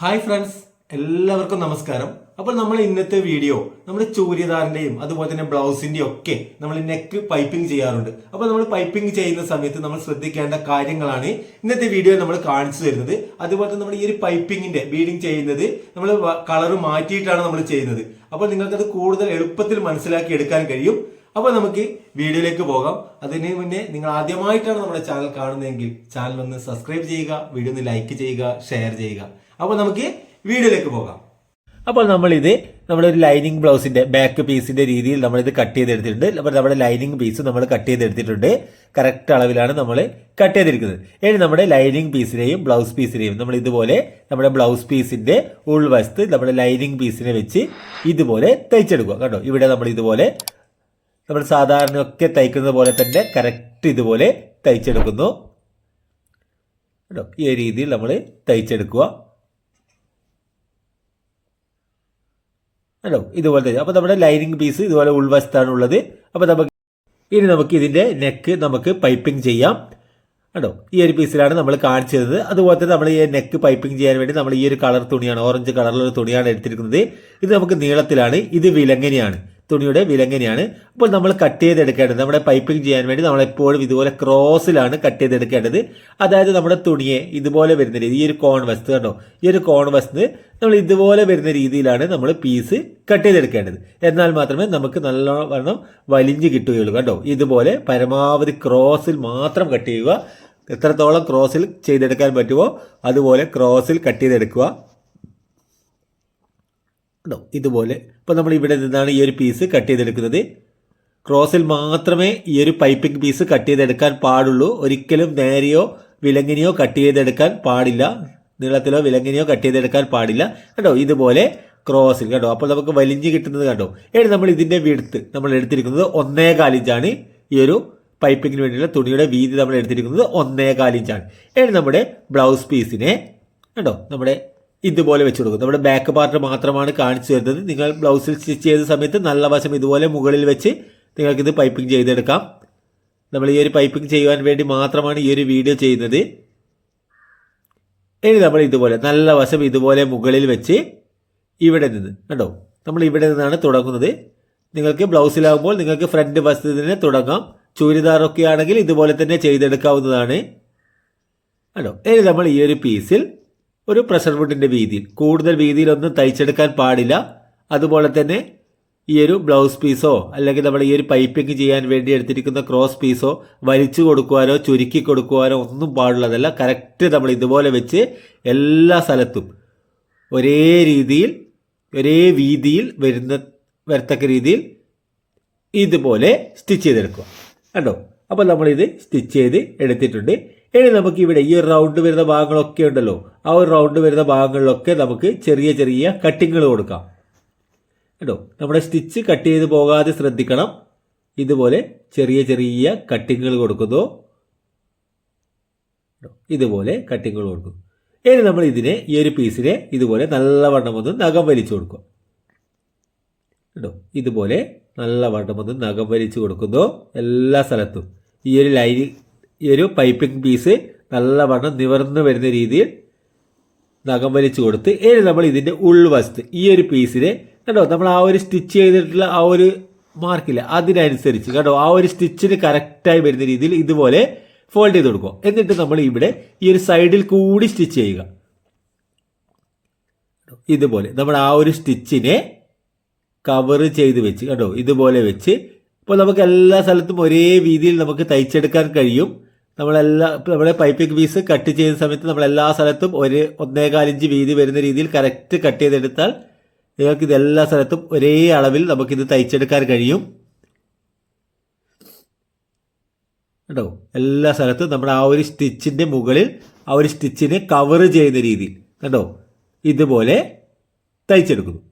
Hi friends എല്ലാവർക്കും നമസ്കാരം. അപ്പോൾ നമ്മൾ ഇന്നത്തെ വീഡിയോ നമ്മൾ ചൂര്യദാറിന്റെയും അതുപോലെ തന്നെ ബ്ലൗസിന്റെയും ഒക്കെ നമ്മൾ നെക്ക് പൈപ്പിംഗ് ചെയ്യാറുണ്ട്. അപ്പോൾ നമ്മൾ പൈപ്പിംഗ് ചെയ്യുന്ന സമയത്ത് നമ്മൾ ശ്രദ്ധിക്കേണ്ട കാര്യങ്ങളാണ് ഇന്നത്തെ വീഡിയോ നമ്മൾ കാണിച്ചു തരുന്നത്. അതുപോലെ തന്നെ നമ്മൾ ഈ ഒരു പൈപ്പിങ്ങിന്റെ ബീഡിങ് ചെയ്യുന്നത് നമ്മൾ കളർ മാറ്റിയിട്ടാണ് നമ്മൾ ചെയ്യുന്നത്. അപ്പോൾ നിങ്ങൾക്കത് കൂടുതൽ എളുപ്പത്തിൽ മനസ്സിലാക്കി എടുക്കാൻ കഴിയും. അപ്പോൾ നമുക്ക് വീഡിയോയിലേക്ക് പോകാം. അതിന് മുന്നേ നിങ്ങൾ ആദ്യമായിട്ടാണ് നമ്മുടെ ചാനൽ കാണുന്നതെങ്കിൽ ചാനൽ ഒന്ന് സബ്സ്ക്രൈബ് ചെയ്യുക വീഡിയോ ഒന്ന് ലൈക്ക് ചെയ്യുക ഷെയർ ചെയ്യുക. അപ്പോൾ നമുക്ക് വീഡിയോയിലേക്ക് പോകാം. അപ്പോൾ നമ്മളിത് നമ്മുടെ ഒരു ലൈനിങ് ബ്ലൗസിന്റെ ബാക്ക് പീസിന്റെ രീതിയിൽ നമ്മളിത് കട്ട് ചെയ്തെടുത്തിട്ടുണ്ട്. അപ്പോൾ നമ്മുടെ ലൈനിങ് പീസ് നമ്മൾ കട്ട് ചെയ്തെടുത്തിട്ടുണ്ട്. കറക്റ്റ് അളവിലാണ് നമ്മൾ കട്ട് ചെയ്തിരിക്കുന്നത്. ഇനി നമ്മുടെ ലൈനിങ് പീസിനെയും ബ്ലൗസ് പീസിനെയും നമ്മൾ ഇതുപോലെ നമ്മുടെ ബ്ലൗസ് പീസിന്റെ ഉൾവശത്ത് നമ്മുടെ ലൈനിങ് പീസിനെ വെച്ച് ഇതുപോലെ തയ്ച്ചെടുക്കുക. കേട്ടോ ഇവിടെ നമ്മൾ ഇതുപോലെ നമ്മൾ സാധാരണ ഒക്കെ തയ്ക്കുന്നത് പോലെ തന്നെ കറക്റ്റ് ഇതുപോലെ തയ്ച്ചെടുക്കുന്നു. കേട്ടോ? ഈ രീതിയിൽ നമ്മൾ തയ്ച്ചെടുക്കുക. കേട്ടോ? ഇതുപോലെ തയ്ച്ചു അപ്പോൾ നമ്മുടെ ലൈനിങ് പീസ് ഇതുപോലെ ഉൾവശത്താണ് ഉള്ളത് അപ്പോൾ നമുക്ക് ഇനി നമുക്ക് ഇതിന്റെ നെക്ക് നമുക്ക് പൈപ്പിംഗ് ചെയ്യാം. കേട്ടോ? ഈ ഒരു പീസിലാണ് നമ്മൾ കാണിച്ചു തരുന്നത് അതുപോലെ തന്നെ നമ്മൾ ഈ നെക്ക് പൈപ്പിംഗ് ചെയ്യാൻ വേണ്ടി നമ്മൾ ഈ ഒരു കളർ തുണിയാണ് ഓറഞ്ച് കളറിലുള്ള തുണിയാണ് എടുത്തിരിക്കുന്നത്. ഇത് നമുക്ക് നീളത്തിലാണ്. ഇത് വിലങ്ങനെയാണ്. തുണിയുടെ വിലങ്ങനെയാണ് അപ്പോൾ നമ്മൾ കട്ട് ചെയ്തെടുക്കേണ്ടത് നമ്മുടെ പൈപ്പിംഗ് ചെയ്യാൻ വേണ്ടി നമ്മൾ എപ്പോഴും ഇതുപോലെ ക്രോസിലാണ് കട്ട് ചെയ്തെടുക്കേണ്ടത്. അതായത് നമ്മുടെ തുണിയെ ഇതുപോലെ വരുന്ന രീതി ഈ ഒരു കോൺ വസ്തു കണ്ടോ? ഈ ഒരു കോൺ വസ്തു നമ്മൾ ഇതുപോലെ വരുന്ന രീതിയിലാണ് നമ്മൾ പീസ് കട്ട് ചെയ്തെടുക്കേണ്ടത്. എന്നാൽ മാത്രമേ നമുക്ക് നല്ലവണ്ണം വലിഞ്ഞ് കിട്ടുകയുള്ളൂ കണ്ടോ? ഇതുപോലെ പരമാവധി ക്രോസിൽ മാത്രം കട്ട് ചെയ്യുക. എത്രത്തോളം ക്രോസിൽ ചെയ്തെടുക്കാൻ പറ്റുമോ അതുപോലെ ക്രോസിൽ കട്ട് ചെയ്തെടുക്കുക. ഉണ്ടോ? ഇതുപോലെ. ഇപ്പോൾ നമ്മൾ ഇവിടെ നിന്നാണ് ഈ ഒരു പീസ് കട്ട് ചെയ്തെടുക്കുന്നത്. ക്രോസിൽ മാത്രമേ ഈ ഒരു പൈപ്പിംഗ് പീസ് കട്ട് ചെയ്തെടുക്കാൻ പാടുള്ളൂ. ഒരിക്കലും നേരെയോ വിലങ്ങിനെയോ കട്ട് ചെയ്തെടുക്കാൻ പാടില്ല. നീളത്തിലോ വിലങ്ങിനെയോ കട്ട് ചെയ്തെടുക്കാൻ പാടില്ല. കേട്ടോ ഇതുപോലെ ക്രോസിൽ കേട്ടോ അപ്പോൾ നമുക്ക് വലിഞ്ഞ് കിട്ടുന്നത് കണ്ടോ? ഇനി നമ്മൾ ഇതിന്റെ വിടുത്ത് നമ്മൾ എടുത്തിരിക്കുന്നത് ഒന്നേ കാലിഞ്ചാണ് ഈ ഒരു പൈപ്പിങ്ങിന് വേണ്ടിയുള്ള തുണിയുടെ വീതി നമ്മൾ എടുത്തിരിക്കുന്നത് ഒന്നേ കാലിഞ്ചാണ് ഇനി നമ്മുടെ ബ്ലൗസ് പീസിനെ കേട്ടോ നമ്മുടെ ഇതുപോലെ വെച്ച് കൊടുക്കും നമ്മുടെ ബാക്ക് പാർട്ട് മാത്രമാണ് കാണിച്ചു തരുന്നത്. നിങ്ങൾ ബ്ലൗസിൽ സ്റ്റിച്ച് ചെയ്ത സമയത്ത് നല്ല വശം ഇതുപോലെ മുകളിൽ വെച്ച് നിങ്ങൾക്കിത് പൈപ്പിംഗ് ചെയ്തെടുക്കാം. നമ്മൾ ഈ ഒരു പൈപ്പിംഗ് ചെയ്യുവാൻ വേണ്ടി മാത്രമാണ് ഈ ഒരു വീഡിയോ ചെയ്യുന്നത്. ഇനി നമ്മൾ ഇതുപോലെ നല്ല വശം ഇതുപോലെ മുകളിൽ വെച്ച് ഇവിടെ നിന്ന് കണ്ടോ? നമ്മൾ ഇവിടെ നിന്നാണ് തുടങ്ങുന്നത്. നിങ്ങൾക്ക് ബ്ലൗസിലാകുമ്പോൾ നിങ്ങൾക്ക് ഫ്രണ്ട് വശത്ത് തന്നെ തുടങ്ങാം. ചൂരിദാറൊക്കെ ആണെങ്കിൽ ഇതുപോലെ തന്നെ ചെയ്തെടുക്കാവുന്നതാണ്. കണ്ടോ? ഇനി നമ്മൾ ഈ ഒരു പീസിൽ ഒരു പ്രഷർ വുഡിന്റെ വീതിയിൽ. കൂടുതൽ വീതിയിലൊന്നും തയ്ച്ചെടുക്കാൻ പാടില്ല. അതുപോലെ തന്നെ ഈ ഒരു ബ്ലൗസ് പീസോ അല്ലെങ്കിൽ നമ്മൾ ഈ ഒരു പൈപ്പിംഗ് ചെയ്യാൻ വേണ്ടി എടുത്തിരിക്കുന്ന ക്രോസ് പീസോ വലിച്ചു കൊടുക്കുവാനോ ചുരുക്കി കൊടുക്കുവാനോ ഒന്നും പാടുള്ളതല്ല. കറക്റ്റ് നമ്മൾ ഇതുപോലെ വെച്ച് എല്ലാ സ്ഥലത്തും ഒരേ രീതിയിൽ ഒരേ വീതിയിൽ വരുന്ന വരത്തക്ക രീതിയിൽ ഇതുപോലെ സ്റ്റിച്ച് ചെയ്തെടുക്കുക. കണ്ടോ? അപ്പോൾ നമ്മളിത് സ്റ്റിച്ച് ചെയ്ത് എടുത്തിട്ടുണ്ട്. ഇനി നമുക്ക് ഇവിടെ ഈ റൗണ്ട് വരുന്ന ഭാഗങ്ങളൊക്കെ ഉണ്ടല്ലോ. ആ ഒരു റൗണ്ട് വരുന്ന ഭാഗങ്ങളിലൊക്കെ നമുക്ക് ചെറിയ ചെറിയ കട്ടിങ്ങുകൾ കൊടുക്കാം. കേട്ടോ? നമ്മുടെ സ്റ്റിച്ച് കട്ട് ചെയ്ത് പോകാതെ ശ്രദ്ധിക്കണം. ഇതുപോലെ ചെറിയ ചെറിയ കട്ടിങ്ങുകൾ കൊടുക്കുന്നു. ഇതുപോലെ കട്ടിങ്ങുകൾ കൊടുക്കുന്നു. ഇനി നമ്മൾ ഇതിനെ ഈ ഒരു പീസിനെ ഇതുപോലെ നല്ലവണ്ണം ഒന്ന് നഖം വലിച്ചു കൊടുക്കും കേട്ടോ? ഇതുപോലെ നല്ലവണ്ണം ഒന്ന് നഖം വലിച്ചു കൊടുക്കുന്നു എല്ലാ സ്ഥലത്തും. ഈ ഒരു ലൈൻ ഈ ഒരു പൈപ്പിംഗ് പീസ് നല്ലവണ്ണം നിവർന്നു വരുന്ന രീതിയിൽ നഖം വലിച്ചു കൊടുത്ത് ഇനി നമ്മൾ ഇതിന്റെ ഉൾവശത്ത് ഈ ഒരു പീസിനെ കേട്ടോ നമ്മൾ ആ ഒരു സ്റ്റിച്ച് ചെയ്തിട്ടുള്ള ആ ഒരു മാർക്കില്ല അതിനനുസരിച്ച് കേട്ടോ ആ ഒരു സ്റ്റിച്ചിന് കറക്റ്റായി വരുന്ന രീതിയിൽ ഇതുപോലെ ഫോൾഡ് ചെയ്ത് കൊടുക്കുക. എന്നിട്ട് നമ്മൾ ഇവിടെ ഈ ഒരു സൈഡിൽ കൂടി സ്റ്റിച്ച് ചെയ്യുക. ഇതുപോലെ നമ്മൾ ആ ഒരു സ്റ്റിച്ചിനെ കവർ ചെയ്ത് വെച്ച് കേട്ടോ ഇതുപോലെ വെച്ച് ഇപ്പോൾ നമുക്ക് എല്ലാ സ്ഥലത്തും ഒരേ രീതിയിൽ നമുക്ക് തയ്ച്ചെടുക്കാൻ കഴിയും. നമ്മളെല്ലാ നമ്മുടെ പൈപ്പിംഗ് പീസ് കട്ട് ചെയ്യുന്ന സമയത്ത് നമ്മൾ എല്ലാ സ്ഥലത്തും ഒരു ഒന്നേകാലിഞ്ച് വീതി വരുന്ന രീതിയിൽ കറക്റ്റ് കട്ട് ചെയ്തെടുത്താൽ നിങ്ങൾക്ക് ഇത് എല്ലാ സ്ഥലത്തും ഒരേ അളവിൽ നമുക്കിത് തയ്ച്ചെടുക്കാൻ കഴിയും. കേട്ടോ? എല്ലാ സ്ഥലത്തും നമ്മുടെ ആ ഒരു സ്റ്റിച്ചിന്റെ മുകളിൽ ആ ഒരു സ്റ്റിച്ചിനെ കവർ ചെയ്യുന്ന രീതിയിൽ. കേട്ടോ? ഇതുപോലെ തയ്ച്ചെടുക്കുന്നു.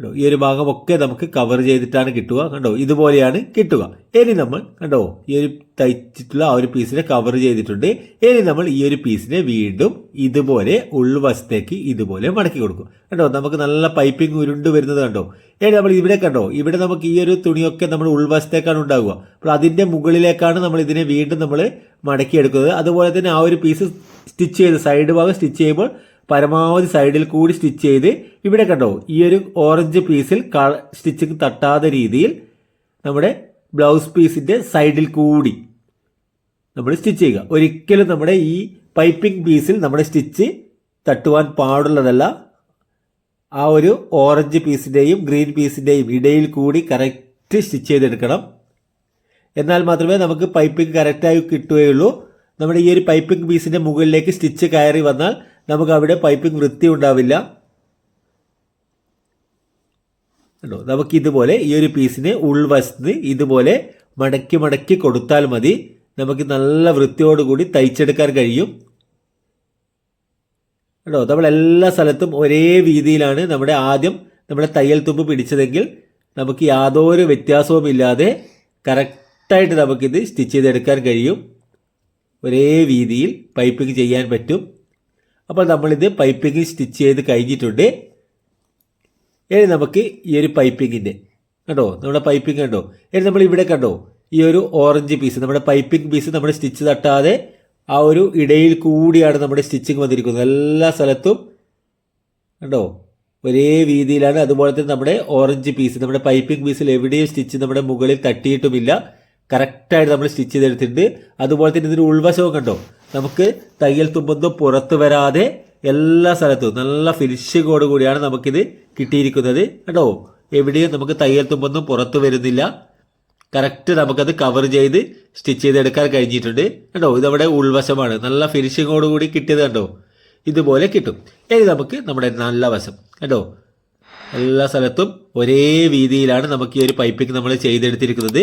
കണ്ടോ? ഈ ഒരു ഭാഗമൊക്കെ നമുക്ക് കവർ ചെയ്തിട്ടാണ് കിട്ടുക കണ്ടോ? ഇതുപോലെയാണ് കിട്ടുക. ഇനി നമ്മൾ കണ്ടോ? ഈ ഒരു തയ്ച്ചിട്ടുള്ള ആ ഒരു പീസിനെ കവർ ചെയ്തിട്ടുണ്ട്. ഇനി നമ്മൾ ഈ ഒരു പീസിനെ വീണ്ടും ഇതുപോലെ ഉൾവശത്തേക്ക് ഇതുപോലെ മടക്കി കൊടുക്കും. കണ്ടോ? നമുക്ക് നല്ല പൈപ്പിംഗ് ഉരുണ്ട് വരുന്നത് കണ്ടോ? ഇനി നമ്മൾ ഇവിടെ കണ്ടോ? ഇവിടെ നമുക്ക് ഈ ഒരു തുണിയൊക്കെ നമ്മൾ ഉൾവശത്തേക്കാണ് ഉണ്ടാകുക അപ്പോൾ അതിന്റെ മുകളിലേക്കാണ് നമ്മൾ ഇതിനെ വീണ്ടും നമ്മൾ മടക്കിയെടുക്കുന്നത്. അതുപോലെ തന്നെ ആ ഒരു പീസ് സ്റ്റിച്ച് ചെയ്ത് സൈഡ് ഭാഗം സ്റ്റിച്ച് ചെയ്യുമ്പോൾ പരമാവധി സൈഡിൽ കൂടി സ്റ്റിച്ച് ചെയ്ത് ഇവിടെ കണ്ടോ ഈ ഒരു ഓറഞ്ച് പീസിൽ സ്റ്റിച്ച് തട്ടാത്ത രീതിയിൽ നമ്മുടെ ബ്ലൗസ് പീസിന്റെ സൈഡിൽ കൂടി നമ്മൾ സ്റ്റിച്ച് ചെയ്യുക. ഒരിക്കലും നമ്മുടെ ഈ പൈപ്പിംഗ് പീസിൽ നമ്മുടെ സ്റ്റിച്ച് തട്ടുവാൻ പാടുള്ളതല്ല. ആ ഒരു ഓറഞ്ച് പീസിന്റെയും ഗ്രീൻ പീസിന്റെയും ഇടയിൽ കൂടി കറക്റ്റ് സ്റ്റിച്ച് ചെയ്തെടുക്കണം. എന്നാൽ മാത്രമേ നമുക്ക് പൈപ്പിംഗ് കറക്റ്റായി കിട്ടുകയുള്ളൂ. നമ്മുടെ ഈ ഒരു പൈപ്പിംഗ് പീസിന്റെ മുകളിലേക്ക് സ്റ്റിച്ച് കയറി വന്നാൽ നമുക്ക് അവിടെ പൈപ്പിംഗ് വൃത്തി ഉണ്ടാവില്ല കണ്ടോ? നമുക്ക് ഇതുപോലെ ഈ ഒരു പീസിന് ഉൾവശത്ത് ഇതുപോലെ മടക്കി മടക്കി കൊടുത്താൽ മതി. നമുക്ക് നല്ല വൃത്തിയോടുകൂടി തയ്ച്ചെടുക്കാൻ കഴിയും. കേട്ടോ നമ്മൾ എല്ലാ സ്ഥലത്തും ഒരേ രീതിയിലാണ് നമ്മുടെ ആദ്യം നമ്മുടെ തയ്യൽ തുമ്പ് പിടിച്ചതെങ്കിൽ നമുക്ക് യാതൊരു വ്യത്യാസവും ഇല്ലാതെ കറക്റ്റായിട്ട് നമുക്കിത് സ്റ്റിച്ച് ചെയ്തെടുക്കാൻ കഴിയും. ഒരേ രീതിയിൽ പൈപ്പിംഗ് ചെയ്യാൻ പറ്റും. അപ്പോൾ നമ്മളിത് പൈപ്പിംഗ് സ്റ്റിച്ച് ചെയ്ത് കഴിഞ്ഞിട്ടുണ്ട്. ഇനി നമുക്ക് ഈ ഒരു പൈപ്പിങ്ങിന്റെ കണ്ടോ? നമ്മുടെ പൈപ്പിംഗ് കണ്ടോ? ഇനി നമ്മൾ ഇവിടെ കണ്ടോ? ഈ ഒരു ഓറഞ്ച് പീസ് നമ്മുടെ പൈപ്പിംഗ് പീസ് നമ്മൾ സ്റ്റിച്ച് തട്ടാതെ ആ ഒരു ഇടയിൽ കൂടിയാണ് നമ്മുടെ സ്റ്റിച്ചിങ് വന്നിരിക്കുന്നത്. എല്ലാ സ്ഥലത്തും കണ്ടോ? ഒരേ രീതിയിലാണ്. അതുപോലെ തന്നെ നമ്മുടെ ഓറഞ്ച് പീസ് നമ്മുടെ പൈപ്പിംഗ് പീസിൽ എവിടെയും സ്റ്റിച്ച് നമ്മുടെ മുകളിൽ തട്ടിയിട്ടുമില്ല. കറക്റ്റായിട്ട് നമ്മൾ സ്റ്റിച്ച് ചെയ്തെടുത്തിട്ടുണ്ട്. അതുപോലെ തന്നെ ഇതിന്റെ ഉൾവശവും കണ്ടോ? നമുക്ക് തയ്യൽ തുമ്പൊന്നും പുറത്ത് വരാതെ എല്ലാ സ്ഥലത്തും നല്ല ഫിനിഷിങ്ങോട് കൂടിയാണ് നമുക്കിത് കിട്ടിയിരിക്കുന്നത്. കേട്ടോ എവിടെയും നമുക്ക് തയ്യൽ തുമ്പൊന്നും പുറത്ത് വരുന്നില്ല. കറക്റ്റ് നമുക്കത് കവർ ചെയ്ത് സ്റ്റിച്ച് ചെയ്തെടുക്കാൻ കഴിഞ്ഞിട്ടുണ്ട്. കേട്ടോ ഇതവിടെ ഉൾവശമാണ്. നല്ല ഫിനിഷിങ്ങോട് കൂടി കിട്ടിയത് കണ്ടോ? ഇതുപോലെ കിട്ടും. ഇനി നമുക്ക് നമ്മുടെ നല്ല വശം. കേട്ടോ എല്ലാ സ്ഥലത്തും ഒരേ രീതിയിലാണ് നമുക്ക് ഈ ഒരു പൈപ്പിംഗ് നമ്മൾ ചെയ്തെടുത്തിരിക്കുന്നത്.